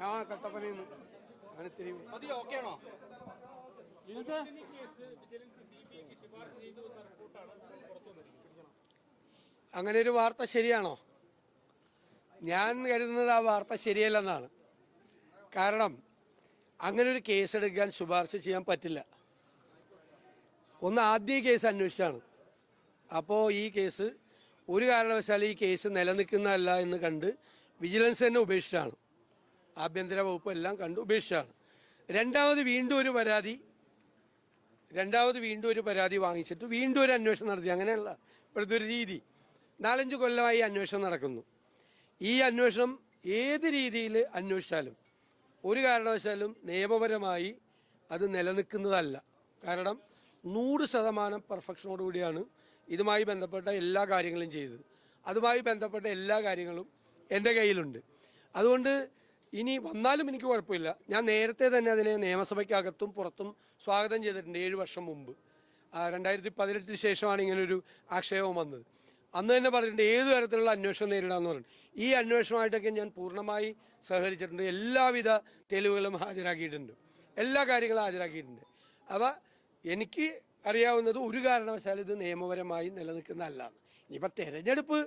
ഞാൻ കട്ടപ്പനയിൽ നിന്ന്. ഞാൻ ഇത്തിരി മതി ഓക്കെ ആണോ? അങ്ങനെ ഒരു വാർത്ത ശരിയാണോ? ഞാൻ കരുതുന്നത് ആ വാർത്ത ശരിയല്ലെന്നാണ്. കാരണം അങ്ങനെ ഒരു കേസ് എടുക്കാൻ ശുപാർശ ചെയ്യാൻ പറ്റില്ല. ഒന്ന് ആദ്യ കേസ് അന്വേഷിച്ചാണ്. അപ്പോൾ ഈ കേസ് ഒരു കാരണവശാലും ഈ കേസ് നിലനിൽക്കുന്നതല്ല എന്ന് കണ്ട് വിജിലൻസ് തന്നെ ഉപേക്ഷിച്ചാണ്. ആഭ്യന്തര വകുപ്പ് എല്ലാം കണ്ടു ഉപേക്ഷിച്ചാണ് രണ്ടാമത് വീണ്ടും ഒരു പരാതി രണ്ടാമത് വീണ്ടും ഒരു പരാതി വാങ്ങിച്ചിട്ട് വീണ്ടും ഒരു അന്വേഷണം നടത്തി. അങ്ങനെയുള്ള ഇപ്പോഴത്തെ ഒരു രീതി. നാലഞ്ച് കൊല്ലമായി അന്വേഷണം നടക്കുന്നു. ഈ അന്വേഷണം ഏത് രീതിയിൽ അന്വേഷിച്ചാലും ഒരു കാരണവശാലും നിയമപരമായി അത് നിലനിൽക്കുന്നതല്ല. കാരണം നൂറ് ശതമാനം പെർഫെക്ഷനോടുകൂടിയാണ് ഇതുമായി ബന്ധപ്പെട്ട എല്ലാ കാര്യങ്ങളും ചെയ്തത്. അതുമായി ബന്ധപ്പെട്ട എല്ലാ കാര്യങ്ങളും എന്റെ കയ്യിലുണ്ട്. അതുകൊണ്ട് ഇനി വന്നാലും എനിക്ക് കുഴപ്പമില്ല. ഞാൻ നേരത്തെ തന്നെ അതിനെ നിയമസഭയ്ക്കകത്തും പുറത്തും സ്വാഗതം ചെയ്തിട്ടുണ്ട് ഏഴ് വർഷം മുമ്പ്. രണ്ടായിരത്തി പതിനെട്ടിന് ശേഷമാണ് ഇങ്ങനൊരു ആക്ഷേപം വന്നത്. അന്ന് തന്നെ പറഞ്ഞിട്ടുണ്ട് ഏത് തരത്തിലുള്ള അന്വേഷണം നേരിടാമെന്ന് പറഞ്ഞു ഈ അന്വേഷണമായിട്ടൊക്കെ ഞാൻ പൂർണമായി സഹകരിച്ചിട്ടുണ്ട്. എല്ലാവിധ തെളിവുകളും ഹാജരാക്കിയിട്ടുണ്ട്. എല്ലാ കാര്യങ്ങളും ഹാജരാക്കിയിട്ടുണ്ട്. അപ്പോൾ എനിക്ക് അറിയാവുന്നത് ഒരു കാരണവശാലും ഇത് നിയമപരമായി നിലനിൽക്കുന്നതല്ല. ഇനിയിപ്പോൾ തെരഞ്ഞെടുപ്പ്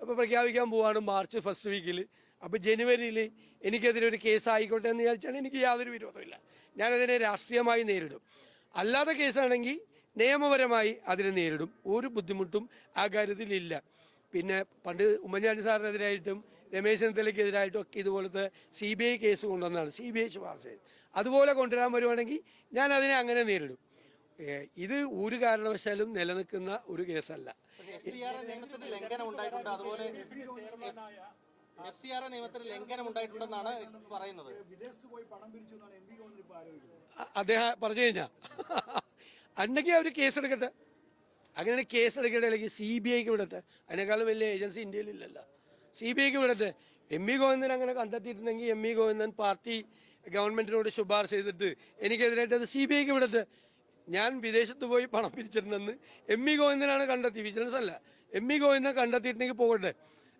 ഇപ്പൊ പ്രഖ്യാപിക്കാൻ പോവാണ് മാർച്ച് ഫസ്റ്റ് വീക്കിൽ അപ്പോൾ ജനുവരിയിൽ എനിക്കെതിരെ ഒരു കേസ് ആയിക്കോട്ടെ എന്ന് വിചാരിച്ചാൽ എനിക്ക് യാതൊരു വിരോധമില്ല ഞാനതിനെ രാഷ്ട്രീയമായി നേരിടും. അല്ലാത്ത കേസാണെങ്കിൽ നിയമപരമായി അതിനെ നേരിടും. ഒരു ബുദ്ധിമുട്ടും ആ കാര്യത്തിലില്ല പിന്നെ പണ്ട് ഉമ്മൻചാണ്ടി സാറിനെതിരായിട്ടും രമേശ് ചെന്നിത്തലയ്ക്കെതിരായിട്ടും ഒക്കെ ഇതുപോലത്തെ സി ബി ഐ കേസ് കൊണ്ടുവന്നതാണ്. സി ബി ഐ ശുപാർശ അതുപോലെ കൊണ്ടുവരാൻ വരുവാണെങ്കിൽ ഞാൻ അതിനെ അങ്ങനെ നേരിടും. ഇത് ഒരു കാരണവശാലും നിലനിൽക്കുന്ന ഒരു കേസല്ല. എഫ് സി ആർ ലംഘനം നിയമത്തിന് ഉണ്ടായിട്ടുണ്ടെന്നാണ് പറയുന്നത് വിദേശത്ത് പോയി പണം പിരിച്ചു എന്നാണ് എം പി ഗവർണർ ഇപ്പൊ ആരോപിക്കുന്നത് അ- അദ്ദേഹം പറഞ്ഞു കഴിഞ്ഞാ അണ്ടെങ്കിൽ അവർ കേസെടുക്കട്ടെ. അങ്ങനെ കേസെടുക്കട്ടെ അല്ലെങ്കിൽ സി ബി ഐക്ക് വിടട്ടെ. അതിനേക്കാളും വലിയ ഏജൻസി ഇന്ത്യയിലില്ലല്ലോ. സി ബി ഐക്ക് വിടട്ടെ. എം വി ഗോവിന്ദൻ അങ്ങനെ കണ്ടെത്തിയിട്ടുണ്ടെങ്കിൽ എം വി ഗോവിന്ദൻ പാർട്ടി ഗവൺമെന്റിനോട് ശുപാർശ ചെയ്തിട്ട് എനിക്കെതിരായിട്ട് അത് സി ബി ഐക്ക് വിടട്ടെ. ഞാൻ വിദേശത്ത് പോയി പണം പിരിച്ചിട്ടുണ്ടെന്ന് എം ഇ ഗോവിന്ദനാണ് കണ്ടെത്തി വിജിലൻസ് അല്ല. എം ഇ ഗോവിന്ദൻ കണ്ടെത്തിയിട്ടുണ്ടെങ്കിൽ പോകട്ടെ.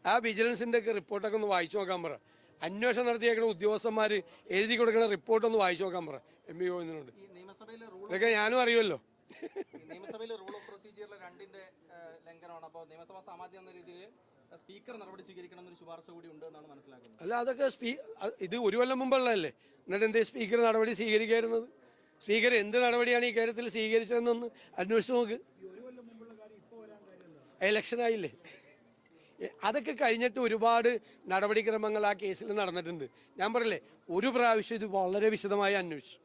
ആ വിജിലൻസിന്റെ ഒക്കെ റിപ്പോർട്ടൊക്കെ ഒന്ന് വായിച്ചു നോക്കാൻ പറ. അന്വേഷണം നടത്തിയേക്കുന്ന ഉദ്യോഗസ്ഥന്മാർ എഴുതി കൊടുക്കുന്ന റിപ്പോർട്ട് ഒന്ന് വായിച്ചു നോക്കാൻ പറ. എം ഇ ഗോവിന്ദനോട്. ഇതൊക്കെ ഞാനും അറിയുമല്ലോ. നിയമസഭയിലെ റൂൾ ഓഫ് പ്രൊസീജിയറിലെ രണ്ടിന്റെ ഏഹ്, ലംഘനമാണ്. അപ്പോൾ നിയമസഭാ സാമാജ്യം എന്ന രീതിയിൽ സ്പീക്കർ നടപടി സ്വീകരിക്കണം എന്നൊരു ശുപാർശ കൂടി ഉണ്ട് എന്നാണ് മനസ്സിലാക്കുന്നത്. അല്ല അതൊക്കെ ഇത് ഒരു കൊല്ലം മുമ്പുള്ളതല്ലേ? എന്നിട്ട് എന്തേ സ്പീക്കർ നടപടി സ്വീകരിക്കായിരുന്നത്? സ്പീക്കർ എന്ത് നടപടിയാണ് ഈ കാര്യത്തിൽ സ്വീകരിച്ചതെന്നൊന്ന് അന്വേഷിച്ച് നോക്ക്. ഇലക്ഷൻ ആയില്ലേ? അതൊക്കെ കഴിഞ്ഞിട്ട് ഒരുപാട് നടപടിക്രമങ്ങൾ ആ കേസിൽ നടന്നിട്ടുണ്ട്. ഞാൻ പറയില്ലേ ഒരു പ്രാവശ്യം ഇത് വളരെ വിശദമായി അന്വേഷിച്ചു.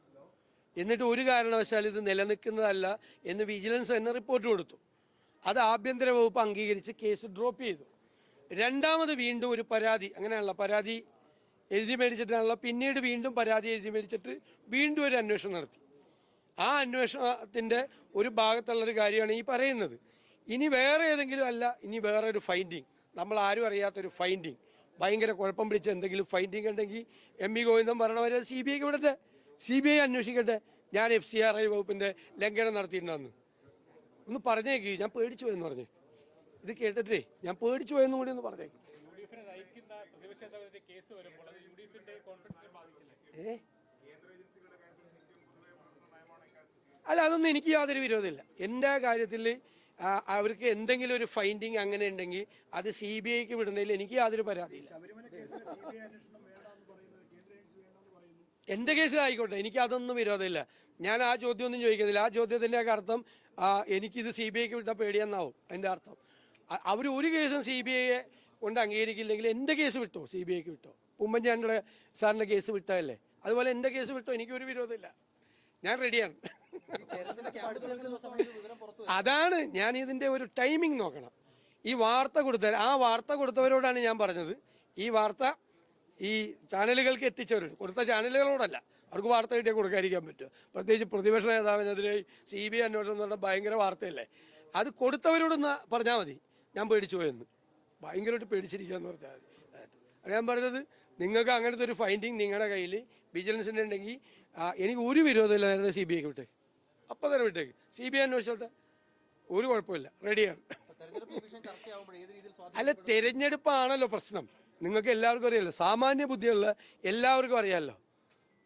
എന്നിട്ട് ഒരു കാരണവശാൽ ഇത് നിലനിൽക്കുന്നതല്ല എന്ന് വിജിലൻസ് തന്നെ റിപ്പോർട്ട് കൊടുത്തു. അത് ആഭ്യന്തര വകുപ്പ് അംഗീകരിച്ച് കേസ് ഡ്രോപ്പ് ചെയ്തു. രണ്ടാമത് വീണ്ടും ഒരു പരാതി അങ്ങനെയാണല്ലോ പരാതി എഴുതി മേടിച്ചിട്ടാണല്ലോ പിന്നീട് വീണ്ടും പരാതി എഴുതി മേടിച്ചിട്ട് വീണ്ടും ഒരു അന്വേഷണം നടത്തി. ആ അന്വേഷണത്തിന്റെ ഒരു ഭാഗത്തുള്ളൊരു കാര്യമാണ് ഈ പറയുന്നത്. ഇനി വേറെ ഏതെങ്കിലും അല്ല ഇനി വേറെ ഒരു ഫൈൻഡിങ് നമ്മൾ ആരും അറിയാത്തൊരു ഫൈൻഡിങ് ഭയങ്കര കുഴപ്പം പിടിച്ച എന്തെങ്കിലും ഫൈൻഡിങ് ഉണ്ടെങ്കിൽ എം ഇ ഗോവിന്ദൻ പറഞ്ഞവരെ സി ബി ഐക്ക് വിടട്ടെ. സി ബി ഐ അന്വേഷിക്കട്ടെ. ഞാൻ എഫ് സി ആർ ഐ വകുപ്പിന്റെ ലംഘനം നടത്തിയിട്ടുണ്ടെന്ന്. ഒന്ന് പറഞ്ഞേക്ക്. ഞാൻ പേടിച്ചു പോയെന്ന് പറഞ്ഞു. ഇത് കേട്ടിട്ടേ. ഞാൻ പേടിച്ചു പോയെന്നും കൂടി ഒന്ന് പറഞ്ഞേക്ക്. യുഡിഎഫിനെ നയിക്കുന്ന പ്രതിപക്ഷ നേതാവിന്റെ കേസ് വരുമ്പോൾ അത് യുഡിഎഫിന്റെ കോൺഫിഡൻസിനെ ബാധിക്കില്ലേ? അല്ല അതൊന്നും എനിക്ക് യാതൊരു വിരോധമില്ല. എന്റെ കാര്യത്തിൽ അവർക്ക് എന്തെങ്കിലും ഒരു ഫൈൻഡിങ് അങ്ങനെ ഉണ്ടെങ്കിൽ അത് സി ബി ഐക്ക് വിടുന്നതിൽ എനിക്ക് യാതൊരു പരാതിയില്ല. ശബരിമല കേസിൽ സി അന്വേഷണം വേണ്ടെന്ന് പറയുന്നത് കേന്ദ്ര ഏജൻസി വേണ്ടെന്ന് പറയുന്നു. എന്റെ കേസിലായിക്കോട്ടെ എനിക്ക് അതൊന്നും വിരോധമില്ല. ഞാൻ ആ ചോദ്യം ഒന്നും ചോദിക്കുന്നില്ല ആ ചോദ്യത്തിന്റെ ഒക്കെ അർത്ഥം എനിക്കിത് സി ബി ഐക്ക് വിട്ട പേടിയെന്നാവും അതിന്റെ അർത്ഥം. അവർ ഒരു കേസും സി ബി ഐയെ കൊണ്ട് അംഗീകരിക്കില്ലെങ്കിൽ എന്റെ കേസ് വിട്ടോ? സി ബി ഐക്ക് വിട്ടോ? ഉമ്മൻചാണ്ടിയുടെ സാറിന്റെ കേസ് വിട്ടതല്ലേ അതുപോലെ എന്റെ കേസ് വിട്ടോ? എനിക്കൊരു വിരോധമില്ല. ഞാൻ റെഡിയാണ് അതാണ് ഞാൻ ഇതിന്റെ ഒരു ടൈമിംഗ് നോക്കണം. ഈ വാർത്ത കൊടുത്ത ആ വാർത്ത കൊടുത്തവരോടാണ് ഞാൻ പറഞ്ഞത്. ഈ വാർത്ത ഈ ചാനലുകൾക്ക് എത്തിച്ചവരോട് കൊടുത്ത ചാനലുകളോടല്ല. അവർക്ക് വാർത്ത കിട്ടിയാൽ കൊടുക്കാതിരിക്കാൻ പറ്റും. പ്രത്യേകിച്ച് പ്രതിപക്ഷ നേതാവിനെതിരെ സി ബി ഐ അന്വേഷണം എന്ന് പറഞ്ഞാൽ ഭയങ്കര വാർത്തയല്ലേ? അത് കൊടുത്തവരോടൊന്ന് പറഞ്ഞാൽ മതി. ഞാൻ പേടിച്ചു പോയെന്ന് ഭയങ്കരമായിട്ട് പേടിച്ചിരിക്കുകയെന്ന് പറഞ്ഞാൽ മതി. അത് ഞാൻ പറഞ്ഞത് നിങ്ങൾക്ക് അങ്ങനത്തെ ഒരു ഫൈൻഡിങ് നിങ്ങളുടെ കയ്യിൽ വിജിലൻസിന്റെ ഉണ്ടെങ്കിൽ എനിക്ക് ഒരു വിരോധമില്ല നേരത്തെ സി ബി ഐക്ക് വിട്ടേക്ക്. അപ്പം തന്നെ വിട്ടേക്ക്. സി ബി ഐ അന്വേഷിച്ചോട്ടെ. ഒരു കുഴപ്പമില്ല. റെഡിയാണ് അല്ല തെരഞ്ഞെടുപ്പാണല്ലോ പ്രശ്നം. നിങ്ങൾക്ക് എല്ലാവർക്കും അറിയാമല്ലോ സാമാന്യ ബുദ്ധിയുള്ള എല്ലാവർക്കും അറിയാമല്ലോ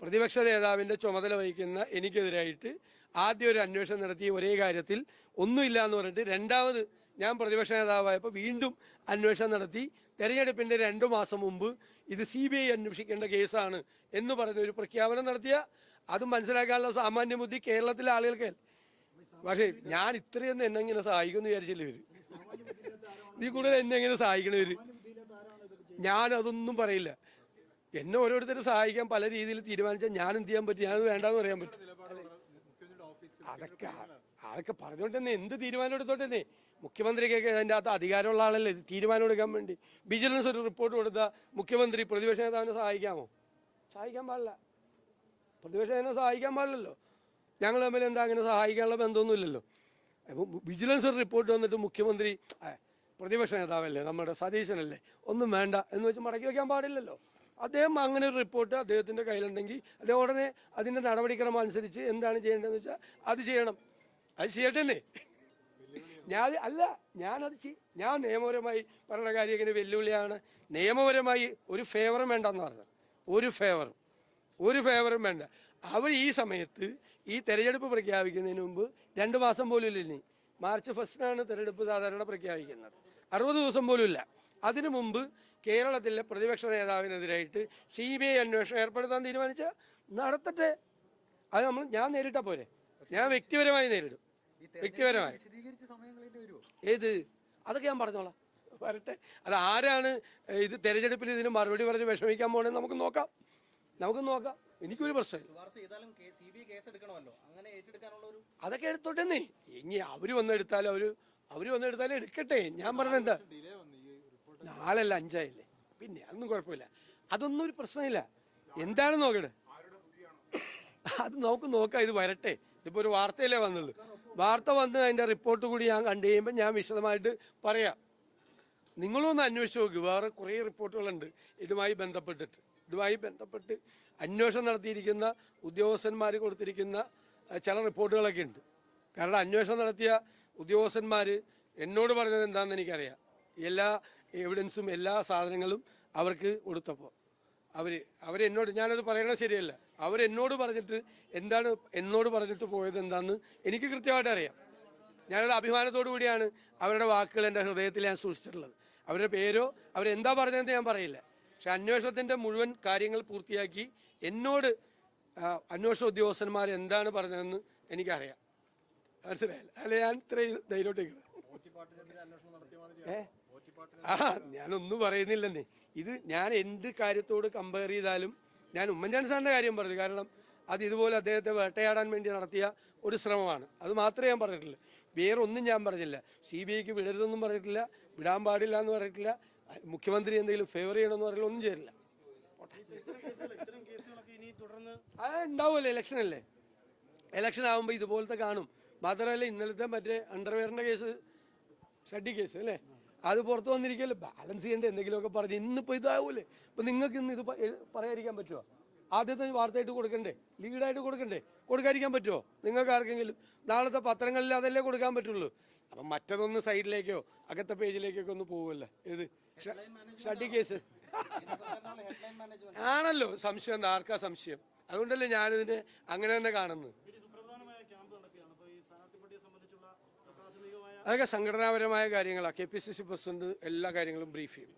പ്രതിപക്ഷ നേതാവിന്റെ ചുമതല വഹിക്കുന്ന എനിക്കെതിരായിട്ട് ആദ്യം ഒരു അന്വേഷണം നടത്തി. ഒരേ കാര്യത്തിൽ ഒന്നുമില്ല എന്ന് പറഞ്ഞിട്ട് രണ്ടാമത് ഞാൻ പ്രതിപക്ഷ നേതാവായപ്പോൾ വീണ്ടും അന്വേഷണം നടത്തി. തെരഞ്ഞെടുപ്പിന്റെ രണ്ടു മാസം മുമ്പ് ഇത് സി ബി ഐ അന്വേഷിക്കേണ്ട കേസാണ് എന്ന് പറഞ്ഞ ഒരു പ്രഖ്യാപനം നടത്തിയ. അത് മനസ്സിലാക്കാനുള്ള സാമാന്യ ബുദ്ധി കേരളത്തിലെ ആളുകൾക്ക്. പക്ഷേ ഞാൻ ഇത്രയൊന്നും എന്നെ ഇങ്ങനെ സഹായിക്കുമെന്ന് വിചാരിച്ചില്ല ഇവർ. ഇതിൽ കൂടുതൽ എന്നെ എങ്ങനെ സഹായിക്കണ ഇവർ. ഞാൻ അതൊന്നും പറയില്ല. എന്നെ ഓരോരുത്തരും സഹായിക്കാൻ പല രീതിയിൽ തീരുമാനിച്ചാൽ ഞാൻ എന്ത് ചെയ്യാൻ പറ്റും? ഞാനത് വേണ്ടാന്ന് പറയാൻ പറ്റും. അതൊക്കെ അതൊക്കെ പറഞ്ഞോണ്ട് തന്നെ എന്ത് തീരുമാനം എടുത്തോട്ടെ മുഖ്യമന്ത്രിക്കൊക്കെ അതിന്റെ അകത്ത് അധികാരമുള്ള ആളല്ലേ? ഇത് തീരുമാനം എടുക്കാൻ വേണ്ടി. വിജിലൻസ് ഒരു റിപ്പോർട്ട് കൊടുത്ത മുഖ്യമന്ത്രി പ്രതിപക്ഷ നേതാവിനെ സഹായിക്കാമോ? സഹായിക്കാൻ പാടില്ല. പ്രതിപക്ഷ നേതാവിനെ സഹായിക്കാൻ പാടില്ലല്ലോ. ഞങ്ങൾ തമ്മിൽ എന്താ അങ്ങനെ സഹായിക്കാനുള്ള ബന്ധമൊന്നുമില്ലല്ലോ. വിജിലൻസ് ഒരു റിപ്പോർട്ട് വന്നിട്ട് മുഖ്യമന്ത്രി പ്രതിപക്ഷ നേതാവല്ലേ? നമ്മുടെ സതീശനല്ലേ? ഒന്നും വേണ്ട എന്ന് വെച്ച് മടക്കി വയ്ക്കാൻ പാടില്ലല്ലോ. അദ്ദേഹം അങ്ങനെ ഒരു റിപ്പോർട്ട് അദ്ദേഹത്തിന്റെ കയ്യിലുണ്ടെങ്കിൽ അദ്ദേഹം ഉടനെ അതിന്റെ നടപടിക്രമം അനുസരിച്ച് എന്താണ് ചെയ്യേണ്ടതെന്ന് വെച്ചാൽ അത് ചെയ്യണം. അത് ചെയ്യട്ടെന്നേ. ഞാൻ അല്ല ഞാനത് ചെയ്യും ഞാൻ നിയമപരമായി പറഞ്ഞ കാര്യം ഇങ്ങനെ വെല്ലുവിളിയാണ്. നിയമപരമായി ഒരു ഫേവറും വേണ്ടെന്ന് പറഞ്ഞത്. ഒരു ഫേവറും ഒരു ഫേവറും വേണ്ട. അവർ ഈ സമയത്ത് ഈ തെരഞ്ഞെടുപ്പ് പ്രഖ്യാപിക്കുന്നതിന് മുമ്പ് രണ്ട് മാസം പോലും ഇല്ല ഇനി. മാർച്ച് ഫസ്റ്റിനാണ് തെരഞ്ഞെടുപ്പ് സാധാരണ പ്രഖ്യാപിക്കുന്നത്. അറുപത് ദിവസം പോലും ഇല്ല. അതിനു മുമ്പ് കേരളത്തിലെ പ്രതിപക്ഷ നേതാവിനെതിരായിട്ട് സി ബി ഐ അന്വേഷണം ഏർപ്പെടുത്താൻ തീരുമാനിച്ച നടത്തട്ടെ. അത് നമ്മൾ ഞാൻ നേരിട്ടാ പോരെ. ഞാൻ വ്യക്തിപരമായി നേരിടും. വ്യക്തിപരമായി. ഏത്? അതൊക്കെ ഞാൻ പറഞ്ഞോളാം. വരട്ടെ. അത് ആരാണ് ഇത് തെരഞ്ഞെടുപ്പിൽ ഇതിന് മറുപടി പറഞ്ഞ് വിഷമിക്കാൻ പോകണേ നമുക്ക് നോക്കാം. നമുക്ക് നോക്കാം. എനിക്കൊരു പ്രശ്നമില്ല. അതൊക്കെ എടുത്തോട്ടെ നീ ബി ഐ കേസ് എടുക്കണമല്ലോ. അങ്ങനെ ഏറ്റെടുക്കാനുള്ള ഒരു അതൊക്കെ എടുത്തോട്ടെന്നേ. ഇനി അവർ വന്നെടുത്താലും അവർ അവർ വന്നെടുത്താലും എടുക്കട്ടെ. ഞാൻ പറഞ്ഞ എന്താ? നാളല്ല അഞ്ചായില്ലേ. പിന്നെ അതൊന്നും കുഴപ്പമില്ല. അതൊന്നും ഒരു പ്രശ്നമില്ല. എന്താണ് നോക്കട്ടെ അത് നമുക്ക് നോക്കാം. ഇത് വരട്ടെ. ഇതിപ്പോ ഒരു വാർത്തയിലേ വന്നുള്ളൂ. വാർത്ത വന്ന് അതിന്റെ റിപ്പോർട്ട് കൂടി ഞാൻ കണ്ടു കഴിയുമ്പോൾ ഞാൻ വിശദമായിട്ട് പറയാം. നിങ്ങളും ഒന്ന് അന്വേഷിച്ച് നോക്കി. വേറെ കുറേ റിപ്പോർട്ടുകളുണ്ട് ഇതുമായി ബന്ധപ്പെട്ടിട്ട്. ഇതുമായി ബന്ധപ്പെട്ട് അന്വേഷണം നടത്തിയിരിക്കുന്ന ഉദ്യോഗസ്ഥന്മാർ കൊടുത്തിരിക്കുന്ന ചില റിപ്പോർട്ടുകളൊക്കെ ഉണ്ട്. കാരണം അന്വേഷണം നടത്തിയ ഉദ്യോഗസ്ഥന്മാർ എന്നോട് പറഞ്ഞത് എന്താണെന്ന് എനിക്കറിയാം. എല്ലാ എവിഡൻസും എല്ലാ സാധനങ്ങളും അവർക്ക് കൊടുത്തപ്പോൾ അവർ അവരെന്നോട് ഞാനത് പറയണത് ശരിയല്ല. അവരെന്നോട് പറഞ്ഞിട്ട് എന്താണ് എന്നോട് പറഞ്ഞിട്ട് പോയത് എന്താണെന്ന് എനിക്ക് കൃത്യമായിട്ട് അറിയാം. ഞാനത് അഭിമാനത്തോടു കൂടിയാണ് അവരുടെ വാക്കുകൾ എന്റെ ഹൃദയത്തിൽ ഞാൻ സൂക്ഷിച്ചിട്ടുള്ളത്. അവരുടെ പേരോ അവരെന്താ പറഞ്ഞതെന്ന് ഞാൻ പറയില്ല. പക്ഷെ അന്വേഷണത്തിന്റെ മുഴുവൻ കാര്യങ്ങൾ പൂർത്തിയാക്കി എന്നോട് അന്വേഷണ ഉദ്യോഗസ്ഥന്മാർ എന്താണ് പറഞ്ഞതെന്ന് എനിക്കറിയാം. മനസ്സിലായില്ല? അല്ലെ? ഞാൻ ഇത്രയും ധൈര്യോട്ടേക്ക് ഏ? ആ ഞാനൊന്നും പറയുന്നില്ലെന്നേ. ഇത് ഞാൻ എന്ത് കാര്യത്തോട് കമ്പയർ ചെയ്താലും ഞാൻ ഉമ്മൻചാണ്ടി സാറിന്റെ കാര്യം പറഞ്ഞു. കാരണം അത് ഇതുപോലെ അദ്ദേഹത്തെ വേട്ടയാടാൻ വേണ്ടി നടത്തിയ ഒരു ശ്രമമാണ്. അത് മാത്രമേ ഞാൻ പറഞ്ഞിട്ടുള്ളൂ വേറെ ഒന്നും ഞാൻ പറഞ്ഞില്ല. സി ബി ഐക്ക് വിടരുതെന്നും പറഞ്ഞിട്ടില്ല. വിടാൻ പാടില്ല എന്ന് പറഞ്ഞിട്ടില്ല. മുഖ്യമന്ത്രി എന്തെങ്കിലും ഫേവർ ചെയ്യണമെന്ന് പറഞ്ഞാൽ ഒന്നും ചെയ്തില്ല ആ ഉണ്ടാവുമല്ലോ. ഇലക്ഷൻ അല്ലേ? ഇലക്ഷൻ ആകുമ്പോൾ ഇതുപോലത്തെ കാണും. മാത്രമല്ല ഇന്നലത്തെ മറ്റേ അണ്ടർവെയറിന്റെ കേസ് ഷഡ്ഡി കേസ് അല്ലേ? അത് പുറത്ത് വന്നിരിക്കല്ലോ ബാലൻസ് ചെയ്യേണ്ട എന്തെങ്കിലുമൊക്കെ പറഞ്ഞ് ഇന്നിപ്പോ ഇതാവൂലേ. ഇപ്പൊ നിങ്ങൾക്ക് ഇന്ന് ഇത് പറയാതിരിക്കാൻ പറ്റുമോ ആദ്യത്തെ വാർത്തയായിട്ട് കൊടുക്കണ്ടേ? ലീഡായിട്ട് കൊടുക്കണ്ടേ? കൊടുക്കാതിരിക്കാൻ പറ്റുമോ നിങ്ങൾക്ക് ആർക്കെങ്കിലും നാളത്തെ പത്രങ്ങളിൽ അതല്ലേ കൊടുക്കാൻ പറ്റുള്ളൂ? അപ്പൊ മറ്റതൊന്ന് സൈഡിലേക്കോ അകത്തെ പേജിലേക്കൊക്കെ ഒന്ന് പോവുമല്ലേ ഏത്? ഷട്ടി കേസ്. ആണല്ലോ. സംശയം ആർക്കാ സംശയം? അതുകൊണ്ടല്ലേ ഞാനിതിനെ അങ്ങനെ തന്നെ കാണുന്നത്. അതൊക്കെ സംഘടനാപരമായ കാര്യങ്ങളാണ് K P C C president എല്ലാ കാര്യങ്ങളും ബ്രീഫ് ചെയ്യും.